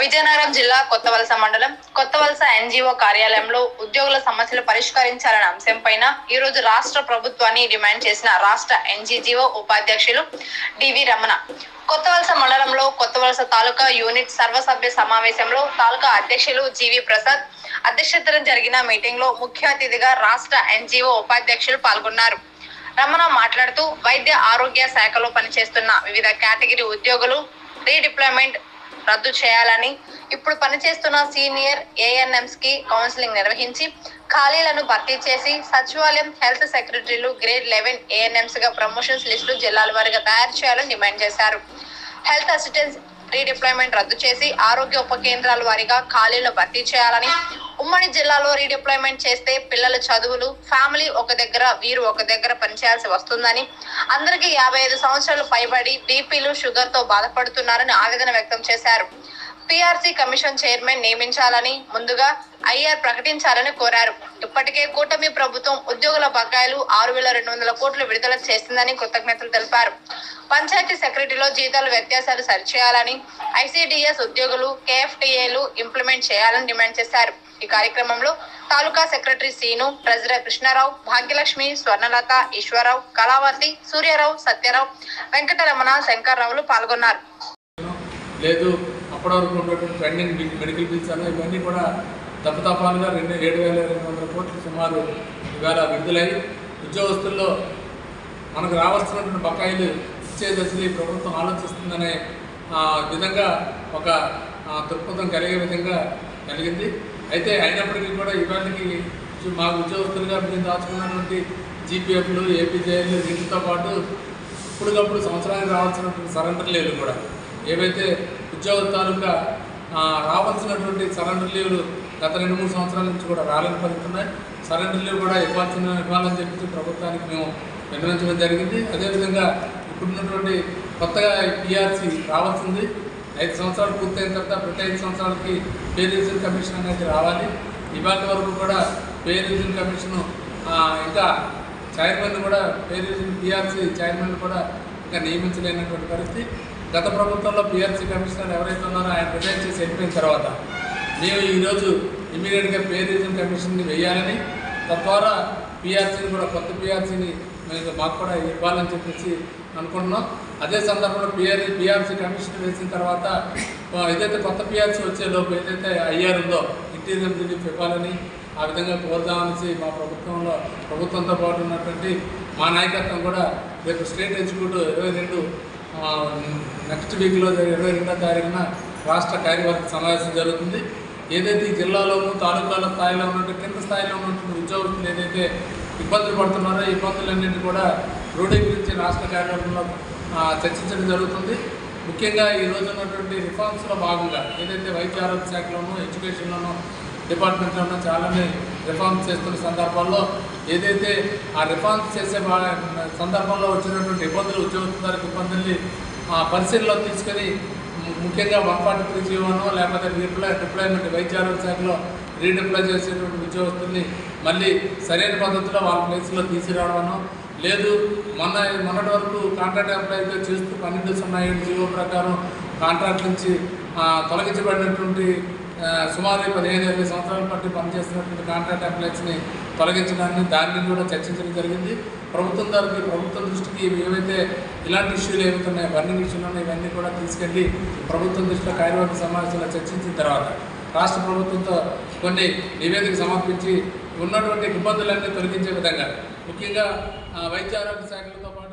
విజయనగరం జిల్లా కొత్తవలస మండలం కొత్తవలస ఎన్జిఓ కార్యాలయంలో ఉద్యోగుల సమస్యలు పరిష్కరించాలనే అంశంపైన ఈ రోజు రాష్ట్ర ప్రభుత్వాన్ని డిమాండ్ చేసిన రాష్ట్ర ఎన్జిజిఓ ఉపాధ్యక్షులు డివి రమణ. కొత్తవలస మండలంలో కొత్తవలస తాలూకా యూనిట్ సర్వసభ్య సమావేశంలో తాలూకా అధ్యక్షులు జీవి ప్రసాద్ అధ్యక్షతన జరిగిన మీటింగ్లో ముఖ్య అతిథిగా రాష్ట్ర ఎన్జిఓ ఉపాధ్యక్షులు పాల్గొన్నారు. రమణ మాట్లాడుతూ వైద్య ఆరోగ్య శాఖలో పనిచేస్తున్న వివిధ కేటగిరీ ఉద్యోగులు రీడిప్లాయ్మెంట్ రద్దు చేయాలని ఇప్పుడు పనిచేస్తున్న సీనియర్ ఏఎన్ఎంస్కి కౌన్సిలింగ్ నిర్వహించి ఖాళీలను భర్తీ చేసి సచివాలయం హెల్త్ సెక్రటరీలు గ్రేడ్ లెవెన్ ఏఎన్ఎంస్గా ప్రమోషన్స్ లిస్టులు జిల్లాల వారీగా తయారు చేయాలని డిమాండ్ చేశారు. హెల్త్ అసిస్టెంట్స్ రీడిప్లాయ్మెంట్ రద్దు చేసి ఆరోగ్య ఉప కేంద్రాల వారీగా ఖాళీలు భర్తీ చేయాలని. ఉమ్మడి జిల్లాలో రీడిప్లాయ్మెంట్ చేస్తే పిల్లల చదువులు ఫ్యామిలీ ఒక దగ్గర వీరు ఒక దగ్గర పనిచేయాల్సి వస్తుందని. అందరికీ యాభై ఐదు సంవత్సరాలు పైబడి బీపీలు షుగర్తో బాధపడుతున్నారని ఆవేదన వ్యక్తం చేశారు. పిఆర్సీ కమిషన్ చైర్మన్ నియమించాలని ముందుగా ఐఆర్ ప్రకటించాలని కోరారు. ఇప్పటికే కూటమి ప్రభుత్వం ఉద్యోగుల బకాయిలు ఆరు వేల రెండు వందల కోట్లు విడుదల చేసిందని కృతజ్ఞతలు తెలిపారు. పంచాయతీ సెక్రటరీలో జీతాల వ్యత్యాసాలు సరిచేయాలని ఐసిడిఎస్ ఉద్యోగులు కేఎఫ్టీఏలు ఇంప్లిమెంట్ చేయాలని డిమాండ్ చేశారు. ఈ కార్యక్రమంలో తాలూకా సెక్రటరీ సీను ట్రెజరర్ కృష్ణారావు భాగ్యలక్ష్మి స్వర్ణలత ఈశ్వరరావు కళావతి సూర్యారావు సత్యరావు వెంకటరమణ శంకర్రావులు పాల్గొన్నారు. లేదు అప్పటి వరకు ఉన్నటువంటి పెండింగ్ మెడికల్ బిల్స్ అన్న ఇవన్నీ కూడా తప్పతపాలుగా రెండు ఏడు వేల రెండు వందల కోట్లు సుమారు ఇవాళ విడుదలై ఉద్యోగస్తుల్లో మనకు రావాల్సినటువంటి బకాయిలు ఇచ్చే దశలో ఈ ప్రభుత్వం ఆలోచిస్తుందనే విధంగా ఒక దృక్పథం కలిగే విధంగా కలిగింది. అయితే అయినప్పటికీ కూడా ఇవాళకి మా మాకు ఉద్యోగస్తులుగా మేము దాచుకున్నటువంటి జీపీఎఫ్లు ఏపీజేఎల్ వీటితో పాటు ఇప్పటికప్పుడు సంవత్సరానికి రావాల్సినటువంటి సరెండర్ లీవ్లు కూడా. ఏవైతే ఉద్యోగ తాలూకా రావాల్సినటువంటి సరెండర్ లీవ్లు గత రెండు మూడు సంవత్సరాల నుంచి కూడా రాలేని పరిస్థితున్నాయి సరెండర్ లీవ్ కూడా ఇవ్వాల్సిన ఇవ్వాలని చెప్పి ప్రభుత్వానికి మేము విన్నవించడం జరిగింది. అదేవిధంగా ఇప్పుడున్నటువంటి కొత్తగా పిఆర్సీ రావాల్సింది. ఐదు సంవత్సరాలు పూర్తయిన తర్వాత ప్రతి ఐదు సంవత్సరాలకి పే రివిజన్ కమిషన్ అనేది రావాలి. ఇవాళ వరకు కూడా పే రివిజన్ కమిషన్ ఇంకా చైర్మన్ కూడా పే రివిజన్ టీఆర్సీ చైర్మన్ కూడా ఇంకా నియమించలేనటువంటి పరిస్థితి. గత ప్రభుత్వంలో పిఆర్సీ కమిషనర్ ఎవరైతే ఉన్నారో ఆయన రిజైన్ చేసి వెళ్ళిపోయిన తర్వాత మేము ఈరోజు ఇమీడియట్గా పే రివిజన్ కమిషన్ని వేయాలని తద్వారా పిఆర్సీని కూడా కొత్త పిఆర్సీని మేము మాకు కూడా ఇవ్వాలని చెప్పేసి అనుకుంటున్నాం. అదే సందర్భంలో పిఆర్ పిఆర్సీ కమిషన్ వేసిన తర్వాత ఏదైతే కొత్త పిఆర్సీ వచ్చేలోపు ఏదైతే ఐఆర్ ఉందో ఇంటీరియం రిలీఫ్ ఇవ్వాలని ఆ విధంగా కోరుదామనేసి మా ప్రభుత్వంలో ప్రభుత్వంతో పాటు ఉన్నటువంటి మా నాయకత్వం కూడా రేపు స్టేట్ ఎగ్జిక్యూటివ్ ఇరవై రెండు నెక్స్ట్ వీక్లో ఇరవై రెండో తారీఖున రాష్ట్ర కార్యవర్గ సమావేశం జరుగుతుంది. ఏదైతే జిల్లాలోనూ తాలూకాల స్థాయిలో ఉన్నటువంటి కింద స్థాయిలో ఉన్నటువంటి ఉద్యోగస్తులు ఏదైతే ఇబ్బందులు పడుతున్నారో ఈ ఇబ్బందులన్నింటి కూడా క్రోడీకరించి రాష్ట్ర కార్యక్రమంలో చర్చించడం జరుగుతుంది ముఖ్యంగా ఈ రోజు ఉన్నటువంటి రిఫార్మ్స్లో భాగంగా ఏదైతే వైద్య ఆరోగ్య శాఖలోనూ ఎడ్యుకేషన్లోనూ డిపార్ట్మెంట్లోనూ చాలానే రిఫార్మ్స్ చేస్తున్న సందర్భాల్లో ఏదైతే ఆ రిఫార్మ్స్ చేసే సందర్భంలో వచ్చినటువంటి ఇబ్బందులు ఉద్యోగస్తులకు ఇబ్బందుల్ని ఆ, పరిశీలనలో తీసుకొని ముఖ్యంగా వన్ ఫార్టీ త్రీ జీవోను లేకపోతే రిప్లై డిప్లాయ్మెంట్ వైద్య ఆరోగ్య శాఖలో రీడిప్లై చేసేటువంటి ఉద్యోగస్తుల్ని మళ్ళీ సరైన పద్ధతిలో వాళ్ళ ప్లేస్లో తీసుకురావడమనో లేదు మొన్న మొన్నటి వరకు కాంట్రాక్ట్ ఎంప్లాయీగా చేస్తూ పన్నెండు సున్నా ఏడు జీవో ప్రకారం కాంట్రాక్ట్ నుంచి తొలగించబడినటువంటి సుమారు పదిహేను ఇరవై సంవత్సరాల పట్టి పనిచేస్తున్నటువంటి కాంట్రాక్ట్ ఎంప్లాయీస్ని తొలగించడాన్ని దాన్ని కూడా చర్చించడం జరిగింది. ప్రభుత్వం తరఫు ప్రభుత్వం దృష్టికి ఏవైతే ఇలాంటి ఇష్యూలు ఏవైతే ఉన్నాయో బర్నింగ్ ఇష్యూలు ఉన్నాయో ఇవన్నీ కూడా తీసుకెళ్ళి ప్రభుత్వం దృష్టిలో కార్యవర్గ సమావేశంలో చర్చించిన తర్వాత రాష్ట్ర ప్రభుత్వంతో కొన్ని నివేదిక సమర్పించి ఉన్నటువంటి ఇబ్బందులన్నీ తొలగించే విధంగా ముఖ్యంగా వైద్య ఆరోగ్య శాఖలతో పాటు